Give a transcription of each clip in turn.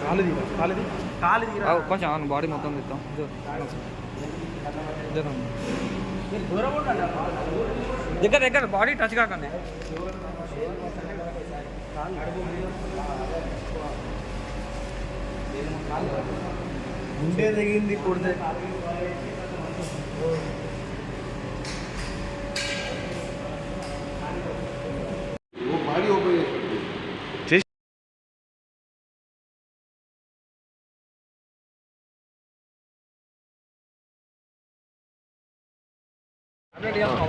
కాలు తీరా కాలు తీ కాలు తీరా. ఆ, కొంచెం బాడీ మొత్తం తిస్తాం దగ్గర దగ్గర బాడీ టచ్ కాకండి. గుండె తెగింది కొడితే हाँ।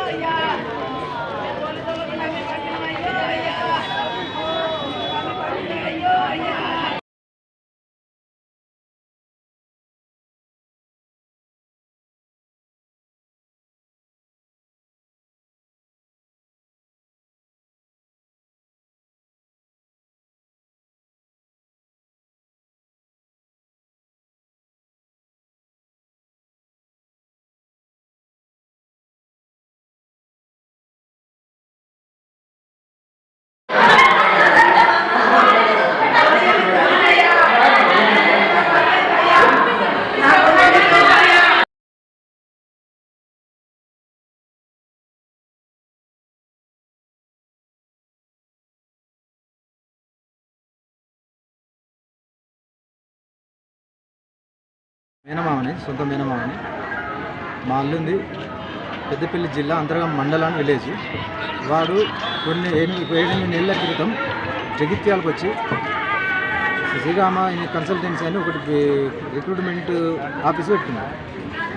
మేనమామని సొంత మేనమామని. మా అల్లుంది పెద్దపల్లి జిల్లా అంతర్గం మండలాన్ని విలేజ్. వాడు కొన్ని ఎనిమిది ఏడెనిమిది నెలల క్రితం జగిత్యాలకు వచ్చి శ్రీరామ కన్సల్టెన్సీ అని ఒకటి రిక్రూట్మెంట్ ఆఫీస్ పెట్టుకున్నాడు.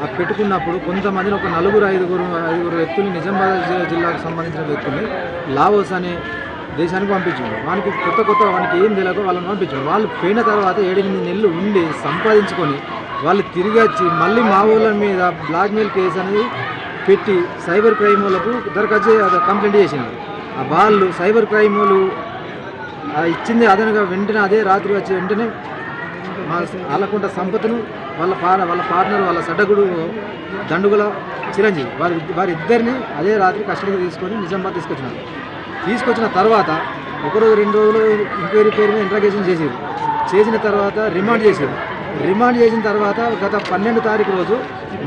ఆ పెట్టుకున్నప్పుడు కొంతమందిని ఒక నలుగురు ఐదుగురు ఐదుగురు వ్యక్తులు నిజామాబాద్ జిల్లాకు సంబంధించిన వ్యక్తుల్ని లావోస్ అనే దేశానికి పంపించాడు. వానికి కొత్త కొత్త వానికి ఏం తెలియక వాళ్ళని పంపించాడు. వాళ్ళు పోయిన తర్వాత ఏడెనిమిది నెలలు ఉండి సంపాదించుకొని వాళ్ళు తిరిగి వచ్చి మళ్ళీ మా ఊళ్ళ మీద బ్లాక్మెయిల్ కేసు అనేది పెట్టి సైబర్ క్రైమ్ వాళ్ళకు దరఖాస్తు చే- కంప్లైంట్ చేసినారు. ఆ వాళ్ళు సైబర్ క్రైమ్ వాళ్ళు ఇచ్చింది అదనగా వెంటనే అదే రాత్రి వచ్చి వెంటనే మా ఆలకుంట సంపత్ను వాళ్ళ పా వాళ్ళ పార్ట్నర్ వాళ్ళ సడ్డగుడు దండుగుల చిరంజీవి వారి వారిద్దరిని అదే రాత్రి కస్టడీకి తీసుకొని నిజామాబాద్ తీసుకొచ్చినారు. తీసుకొచ్చిన తర్వాత ఒకరోజు రెండు రోజులు ఎంక్వైరీ పేరు మీద ఇంట్రాగేషన్ చేసేది చేసిన తర్వాత రిమాండ్ చేసేది రిమాండ్ చేసిన తర్వాత గత పన్నెండు తారీఖు రోజు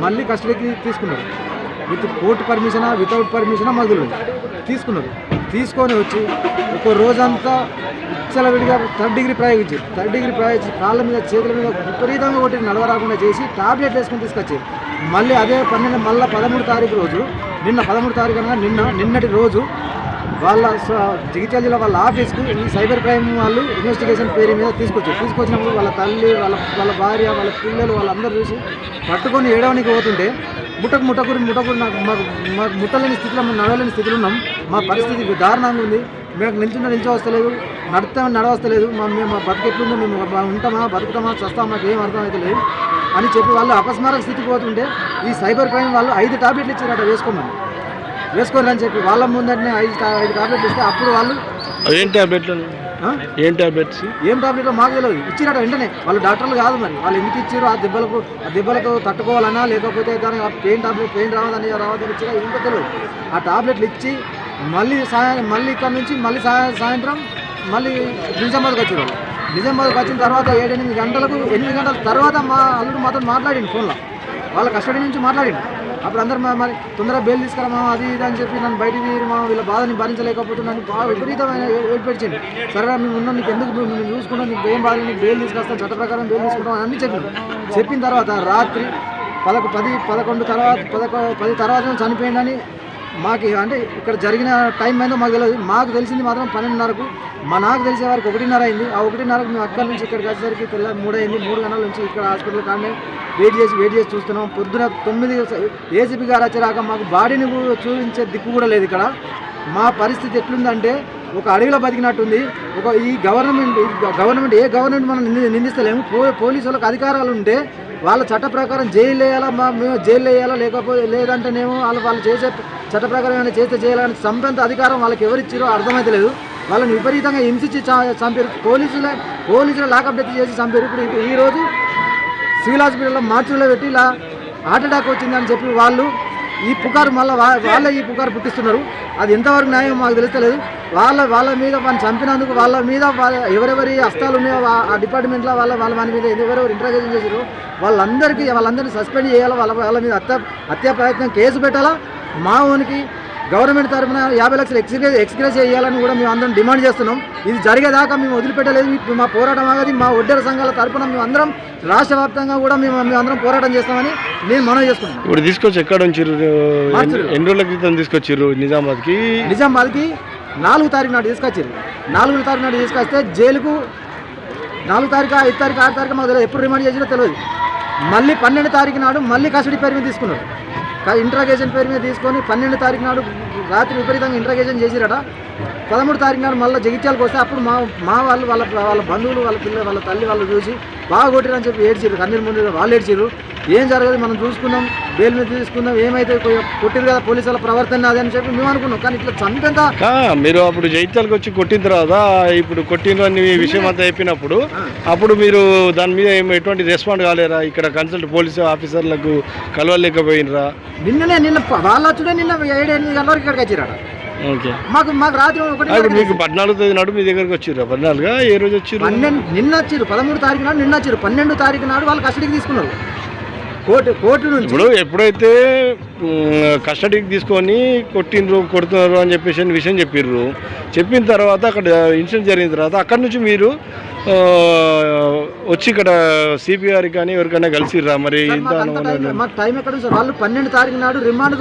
మళ్ళీ కస్టడీకి తీసుకున్నారు. విత్ కోర్టు పర్మిషనా వితౌట్ పర్మిషనా మొదలు తీసుకున్నారు. తీసుకొని వచ్చి ఒక రోజంతా విచ్చలవిడిగా థర్డ్ డిగ్రీ ప్రయోగించి థర్డ్ డిగ్రీ ప్రయోగించి కాళ్ళ మీద చేతుల మీద విపరీతంగా కొట్టి నడవరాకుండా చేసి టాబ్లెట్ వేసుకొని తీసుకొచ్చారు. మళ్ళీ అదే పన్నెండు మళ్ళీ పదమూడు తారీఖు రోజు నిన్న పదమూడు తారీఖు అనగా నిన్న నిన్నటి రోజు వాళ్ళ స- జగిత్యాల జిల్లా వాళ్ళ ఆఫీస్కు ఈ సైబర్ క్రైమ్ వాళ్ళు ఇన్వెస్టిగేషన్ పేరు మీద తీసుకొచ్చారు. తీసుకొచ్చినప్పుడు వాళ్ళ తల్లి వాళ్ళ వాళ్ళ భార్య వాళ్ళ పిల్లలు వాళ్ళందరూ చూసి పట్టుకొని ఏడవనికి పోతుంటే ముట్టకు ముట్టకూరి ముట్టకూరి నాకు మాకు మాకు ముట్టలేని స్థితిలో మేము నడవలేని స్థితిలో ఉన్నాం. మా పరిస్థితి దారుణంగా ఉంది. మేము నిల్చుంటే నిల్చో వస్తలేదు నడుస్తామని నడవస్తలేదు. మా మేము మా బతుకు ఎట్లుందో మేము ఉంటామా బతుకుతామా చస్తామా మాకు ఏం అర్థం అయితే లేదు అని చెప్పి వాళ్ళు అపస్మారక స్థితికి పోతుంటే ఈ సైబర్ క్రైమ్ వాళ్ళు ఐదు టాబ్లెట్లు ఇచ్చారట వేసుకోమని. వేసుకోరు అని చెప్పి వాళ్ళ ముందరనే ఐదు ఐదు టాబ్లెట్లు ఇస్తే అప్పుడు వాళ్ళు ఏం టాబ్లెట్లు? ఏం టాబ్లెట్స్? ఏం టాబ్లెట్లో? మాకు తెలియదు. ఇచ్చినట్టు వెంటనే. వాళ్ళు డాక్టర్లు కాదు మరి. వాళ్ళు ఎందుకు ఇచ్చారు ఆ దెబ్బలకు ఆ దెబ్బలకు తట్టుకోవాలన్నా లేకపోతే దానికి ఆ పెయిన్ టాబ్లెట్ పెయిన్ రావదని రావద్దని ఇచ్చినా ఏంటో తెలియదు. ఆ టాబ్లెట్లు ఇచ్చి మళ్ళీ సాయం మళ్ళీ ఇక్కడ నుంచి మళ్ళీ సాయ- సాయంత్రం మళ్ళీ నిజామాబాద్కి వచ్చారు నిజామాబాద్కి వచ్చిన తర్వాత ఏడెనిమిది గంటలకు ఎనిమిది గంటల తర్వాత మా అల్లుడు మాతో మాట్లాడింది ఫోన్లో. వాళ్ళ కస్టడీ నుంచి మాట్లాడిండు. అప్పుడు అందరు మా- మరి తొందరగా బెయిల్ తీసుకురామా అది ఇది అని చెప్పి నన్ను బయటికి తీరు మా వీళ్ళ బాధని భరించలేకపోతున్నాను బాగా విపరీతమైన ఏడు పెట్టింది సరే మేము ఉన్నాం నీకు ఎందుకు నువ్వు నేను చూసుకుంటాం నీకు ఏం బాధ నీకు బెయిల్ తీసుకొస్తాం చట్ట ప్రకారం బెయిల్ తీసుకుంటాం అని చెప్పాను. చెప్పిన తర్వాత రాత్రి పదకొ పది పదకొండు తర్వాత పదకొ పది తర్వాత చనిపోయిందని మాకు అంటే ఇక్కడ జరిగిన టైం అయిందో మాకు తెలియదు మాకు తెలిసింది మాత్రం పన్నెండున్నరకు మా నాకు తెలిసే వారికి ఒకటిన్నర అయింది. ఆ ఒకటిన్నరకు మేము అక్కడి నుంచి ఇక్కడికి వచ్చేసరికి తెల్ల మూడు అయింది. మూడు గంటల నుంచి ఇక్కడ హాస్పిటల్ కానీ వెయిట్ చేసి వెయిట్ చేసి చూస్తున్నాం. పొద్దున తొమ్మిది ఏసీపీ గారు వచ్చేరాక మాకు బాడీని కూడా చూపించే దిక్కు కూడా లేదు ఇక్కడ. మా పరిస్థితి ఎట్లుందంటే ఒక అడవిలో బతికినట్టుంది. ఒక ఈ గవర్నమెంట్ గవర్నమెంట్ ఏ గవర్నమెంట్ మనం నింది నిందిస్తలేము. పో పోలీసు వాళ్ళకి అధికారాలు ఉంటే వాళ్ళ చట్ట ప్రకారం జైలు వేయాలా మేము జైలు వేయాలా లేకపోతే లేదంటేనేమో వాళ్ళు వాళ్ళు చేసే చట్ట ప్రకారం ఏమైనా చేస్తే చేయాలని చంపేంత అధికారం వాళ్ళకి ఎవరిచ్చారో అర్థమైతలేదు వాళ్ళని విపరీతంగా హింసించి చంపారు. పోలీసుల పోలీసులు లాకప్ డెత్ చేసి చంపారు. ఇప్పుడు ఈరోజు ఈ రోజు సివిల్ హాస్పిటల్లో మార్చులో పెట్టి ఇలా హార్ట్ అటాక్ వచ్చిందని చెప్పి వాళ్ళు ఈ పుకారు మళ్ళీ వాళ్ళే ఈ పుకారు పుట్టిస్తున్నారు. అది ఎంతవరకు న్యాయం మాకు తెలుస్తలేదు. వాళ్ళ వాళ్ళ మీద వాళ్ళు చంపినందుకు వాళ్ళ మీద వాళ్ళ ఎవరెవరి హస్తాలు ఉన్నాయో వా- ఆ డిపార్ట్మెంట్లో వాళ్ళ వాళ్ళ మన మీద ఎవరెవరు ఇంట్రాగేషన్ చేశారు వాళ్ళందరికీ వాళ్ళందరినీ సస్పెండ్ చేయాలా? వాళ్ళ వాళ్ళ మీద హత్య హత్యా ప్రయత్నం కేసు పెట్టాలా? మా ఓనికి గవర్నమెంట్ తరఫున యాభై లక్షలు ఎక్స్గ్రేజ్ ఎక్స్గ్రేజ్ చేయాలని కూడా మేము అందరం డిమాండ్ చేస్తున్నాం. ఇది జరిగేదాకా మేము వదిలిపెట్టలేదు. మా పోరాటం ఆగది. మా ఒడ్డెర సంఘాల తరఫున మేము అందరం రాష్ట్ర వ్యాప్తంగా కూడా మేము మేము అందరం పోరాటం చేస్తామని నేను మనవి చేసుకున్నాను ఇప్పుడు తీసుకొచ్చి ఎక్కడ మార్చిర్రు. ఎన్ని రోజుల క్రితం తీసుకొచ్చిర్రు నిజామాబాద్కి? నిజామాబాద్కి నాలుగు తారీఖు నాడు తీసుకొచ్చారు నాలుగు తారీఖు నాడు తీసుకొస్తే జైలుకు నాలుగు తారీఖు ఐదు తారీఖు ఆరు తారీఖు మాకు తెలియదు. ఎప్పుడు రిమాండ్ చేసినా తెలియదు. మళ్ళీ పన్నెండు తారీఖు నాడు మళ్ళీ కస్టడీ పేరు మీద తీసుకున్నారు. ఇంట్రాగేషన్ పేరు మీద తీసుకొని పన్నెండు తారీఖు నాడు రాత్రి విపరీతంగా ఇంట్రాగేషన్ చేసిరట. పదమూడు తారీఖు నాడు మళ్ళీ జగిత్యాలకు వస్తే అప్పుడు మా మా వాళ్ళు వాళ్ళ వాళ్ళ బంధువులు వాళ్ళ పిల్లలు వాళ్ళ తల్లి వాళ్ళు చూసి బాగా కొట్టిరని చెప్పి ఏడ్చిర్రు. కన్నీరు ముందు వాళ్ళు ఏడ్చిర్రు. ఏం జరగదు మనం చూసుకుందాం బెయిల్ మీద తీసుకుందాం ఏమైతే కొట్టిరు కదా పోలీసు వాళ్ళ ప్రవర్తన అదే అని చెప్పి మేము అనుకున్నాం. కానీ ఇట్లా చంపేంత మీరు అప్పుడు జైత్యాలకు వచ్చి కొట్టిన తర్వాత ఇప్పుడు కొట్టిన విషయం అంతా చెప్పినప్పుడు అప్పుడు మీరు దాని మీద ఎటువంటి రెస్పాండ్ కాలేరా? ఇక్కడ కన్సల్ట్ పోలీసు ఆఫీసర్లకు కలవలేకపోయినరా? నిన్ననే నిన్న వాళ్ళ వచ్చుడే నిన్న ఏడు ఎనిమిది గంటల వరకు ఇక్కడికి వచ్చిరాడ మాకు మాకు రాత్రి ఒకటి మీకు పద్నాలుగు తేదీ నాడు మీ దగ్గరకు వచ్చిర్రా. పద్నాలుగా? ఏ రోజు పన్నెండు నిన్న వచ్చిర్రు. పదమూడు తారీఖు నాడు నిన్న వచ్చిర్రు. పన్నెండు తారీఖు నాడు వాళ్ళు కస్టడీకి తీసుకున్నారు. కోర్టు కోర్టు నుంచి. ఇప్పుడు ఎప్పుడైతే కస్టడీకి తీసుకొని కొట్టిండ్రు కొడుతున్నారు అని చెప్పేసి విషయం చెప్పిర్రు. చెప్పిన తర్వాత అక్కడ ఇన్సిడెంట్ జరిగిన తర్వాత అక్కడ నుంచి మీరు వచ్చి ఇక్కడ సిపిఆర్ కానీ ఎవరికైనా కలిసిర్రా మరి? టైం- ఎక్కడ సార్? వాళ్ళు పన్నెండు తారీఖు నాడు రిమాండ్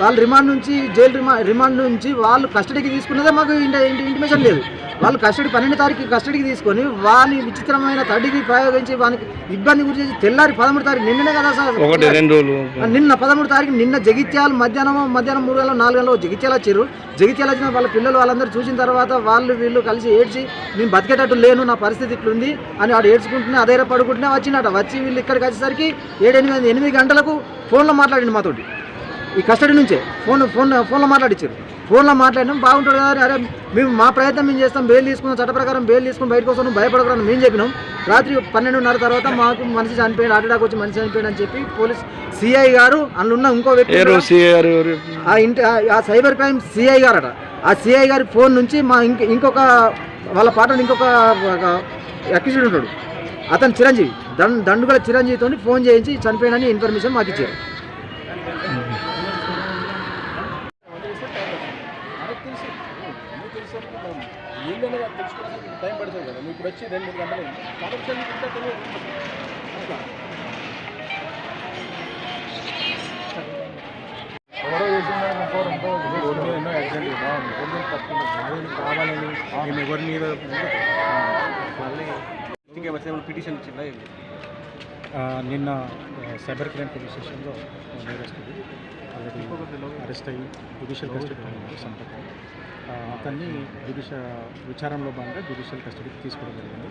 వాళ్ళు రిమాండ్ నుంచి జైలు రిమాండ్ రిమాండ్ నుంచి వాళ్ళు కస్టడీకి తీసుకున్నదే మాకు ఇంటి ఇంటిమేషన్ లేదు. వాళ్ళు కస్టడీ పన్నెండు తారీఖు కస్టడీకి తీసుకొని వాని విచిత్రమైన తడికి ప్రయోగించి వానికి ఇబ్బంది గురి చేసి తెల్లారి పదమూడు తారీఖు నిన్ననే కదా సార్ ఒకటి రెండు రోజులు. నిన్న పదమూడు తారీఖు నిన్న జగిత్యాల మధ్యాహ్నం మధ్యాహ్నం మూడు గంటల నాలుగు గంటల జగిత్యాల వచ్చారు. జగిత్యాల వచ్చిన వాళ్ళ పిల్లలు వాళ్ళందరూ చూసిన తర్వాత వాళ్ళు వీళ్ళు కలిసి ఏడ్చి నేను బతికేటట్టు లేను నా పరిస్థితి ఇట్లుంది అని వాడు ఏడ్చుకుంటూనే అదే పడుకుంటూనే వచ్చినట వచ్చి వీళ్ళు ఇక్కడికి వచ్చేసరికి ఏడు ఎనిమిది ఎనిమిది గంటలకు ఫోన్లో మాట్లాడింది మాతోటి. ఈ కస్టడీ నుంచే ఫోన్ ఫోన్ ఫోన్లో మాట్లాడించారు ఫోన్లో మాట్లాడినాం బాగుంటుంది కదా అరే మేము మా ప్రయత్నం మేము చేస్తాం బెయిల్ తీసుకున్నాం చట్ట ప్రకారం బెయిల్ తీసుకుని బయటకు వస్తాం భయపడకూడదు మేము చెప్పినాం. రాత్రి పన్నెండున్నర తర్వాత మాకు మనిషి చనిపోయాడు అటాక్ వచ్చి మనిషి చనిపోయాడు అని చెప్పి పోలీస్ సిఐ గారు అందులో ఉన్న ఇంకో వ్యక్తి ఆ ఇంటి ఆ- సైబర్ క్రైమ్ సిఐ గారట. ఆ సిఐ గారి ఫోన్ నుంచి మా ఇంక ఇంకొక వాళ్ళ పాటను ఇంకొక అక్యూజ్డ్ ఉంటాడు. అతను చిరంజీవి. దండ్ దండుగల చిరంజీవితో ఫోన్ చేయించి చనిపోయినని ఇన్ఫర్మేషన్ మాకు ఇచ్చారు. టైం పడుతుంది కదా. ఇప్పుడు వచ్చి రెండు మూడు గంటలు చేసిందా రోడ్డు మీద ఎన్నో యాక్సిడెంట్ కదా రోడ్డు కావాలని మేము ఎవరి మీద మళ్ళీ పిటిషన్ ఇచ్చిందా నిన్న సైబర్ క్రైమ్ పోలీస్ స్టేషన్లో నేరస్తుంది ఆల్రెడీ అరెస్ట్ అయ్యి జ్యుడిషియల్ కస్టడీ సంతకం అతన్ని జ్యుడిష విచారంలో భాగంగా జ్యుడిషియల్ కస్టడీకి తీసుకోవడం జరిగింది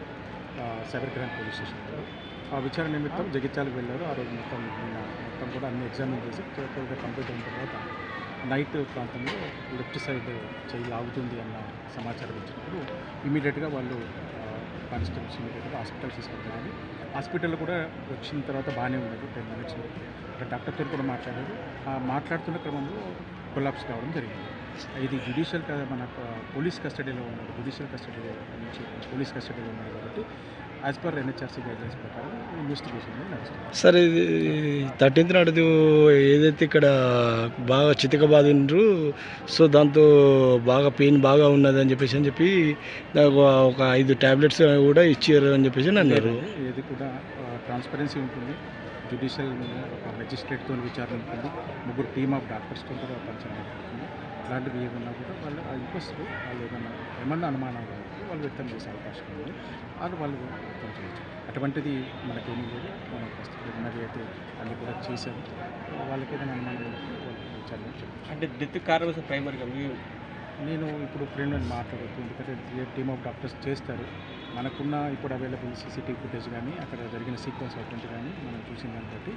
సైబర్ క్రైమ్ పోలీస్ స్టేషన్లో ఆ విచారణ నిమిత్తం జగిత్యాలకు వెళ్ళారు. ఆ రోజు మొత్తం నిన్న మొత్తం కూడా అన్ని ఎగ్జామిన్ చేసి కంప్లీట్ అయిన తర్వాత నైట్ ప్రాంతంలో లెఫ్ట్ సైడ్ చెయ్యి ఆగుతుంది అన్న సమాచారం ఇచ్చినప్పుడు ఇమీడియట్గా వాళ్ళు కానిస్టేబుల్స్ ఇమీడియట్గా హాస్పిటల్ తీసుకోవడం జరిగింది హాస్పిటల్లో కూడా వచ్చిన తర్వాత బాగానే ఉండదు టెన్ మినిట్స్ ఇక్కడ డాక్టర్తో కూడా మాట్లాడారు. ఆ మాట్లాడుతున్న క్రమంలో కొలాప్స్ కావడం జరిగింది. ఇది జ్యుడిషియల్ మన పోలీస్ కస్టడీలో ఉన్నారు జ్యుడిషియల్ కస్టడీలో నుంచి పోలీస్ కస్టడీలో ఉన్నారు కాబట్టి యాజ్ పర్ ఎన్హెచ్ఆర్సీ గైడ్లైన్స్ ప్రకారం ఇన్వెస్టిగేషన్ నడుస్తుంది. సరే ఇది థర్టీన్త్ నాడు ఏదైతే ఇక్కడ బాగా చితకబాదిండ్రు సో దాంతో బాగా పెయిన్ బాగా ఉన్నది అని చెప్పేసి అని చెప్పి నాకు ఒక ఐదు టాబ్లెట్స్ కూడా ఇచ్చారు అని చెప్పేసి అని అన్నారు. ఏది కూడా ట్రాన్స్పరెన్సీ ఉంటుంది. జ్యుడిషియల్ ఒక మెజిస్ట్రేట్తో విచారణ ఉంటుంది. ముగ్గురు టీమ్ ఆఫ్ డాక్టర్స్తో కూడా జరుగుతుంది. అలాంటివి ఏమన్నా కూడా వాళ్ళు ఇంట్రెస్ట్ వాళ్ళు ఏమన్నా ఏమన్నా అనుమానాలు వాళ్ళు వ్యక్తం చేసే అవకాశం ఉంది. అది వాళ్ళు వ్యక్తం చేయొచ్చు. అటువంటిది మనకేమీ లేదు. మనం ప్రస్తుతం ఉన్నది అయితే అన్ని కూడా చేశాము. వాళ్ళకి ఏదైనా అనుమానం అంటే డెత్ కారణం ప్రైమరీగా నేను ఇప్పుడు ఫ్రెండ్ అని మాట్లాడవచ్చు ఎందుకంటే టీమ్ ఆఫ్ డాక్టర్స్ చేస్తారు. మనకున్న ఇప్పుడు అవైలబుల్ సీసీటీవీ ఫుటేజ్ కానీ అక్కడ జరిగిన సీక్వెన్స్ అటువంటి కానీ మనం చూసిన దాన్ని బట్టి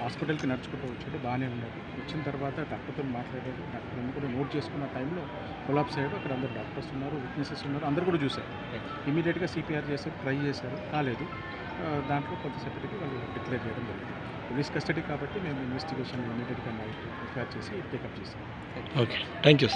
హాస్పిటల్కి నడుచుకుంటూ వచ్చాడు బాగానే ఉన్నాడు వచ్చిన తర్వాత డాక్టర్తో మాట్లాడాడు డాక్టర్ కూడా నోట్ చేసుకున్న టైంలో కొలాప్స్ అయ్యాడు. అక్కడ అందరు డాక్టర్స్ ఉన్నారు విట్నెసెస్ ఉన్నారు అందరు కూడా చూశారు. ఇమీడియట్గా సిపిఆర్ చేశారు ట్రై చేశారు కాలేదు. దాంట్లో కొంతసేపటికి వాళ్ళు డిక్లేర్ చేయడం జరిగింది. పోలీస్ కస్టడీ కాబట్టి మేము ఇన్వెస్టిగేషన్ ఇమీడియట్గా నైట్ చేసి పికప్ చేశాం. Okay thank you